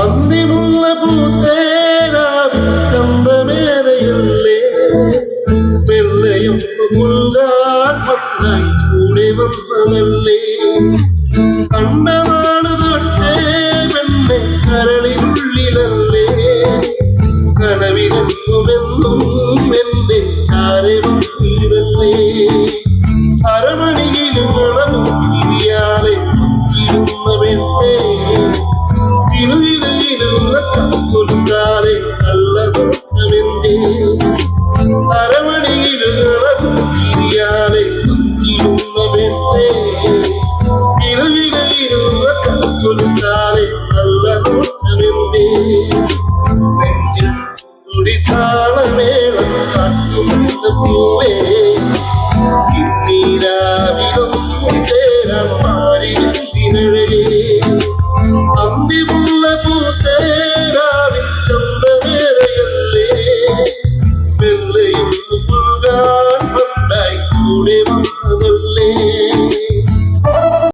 അന്തിമുള്ള പുൽകാൻ മണ്ണായി കൂടെ വന്നതല്ലേ? കണ്ടതാണ് തൊട്ടേ പെണ്ണെ കരളിനുള്ളിലല്ലേ? കനവിലെന്നുമെന്നും എന്റെ ചാരമല്ലേ തുടിതാളമേളം കാട്ടുന്ന പൂവേ. ഇന്നീരാവിലോ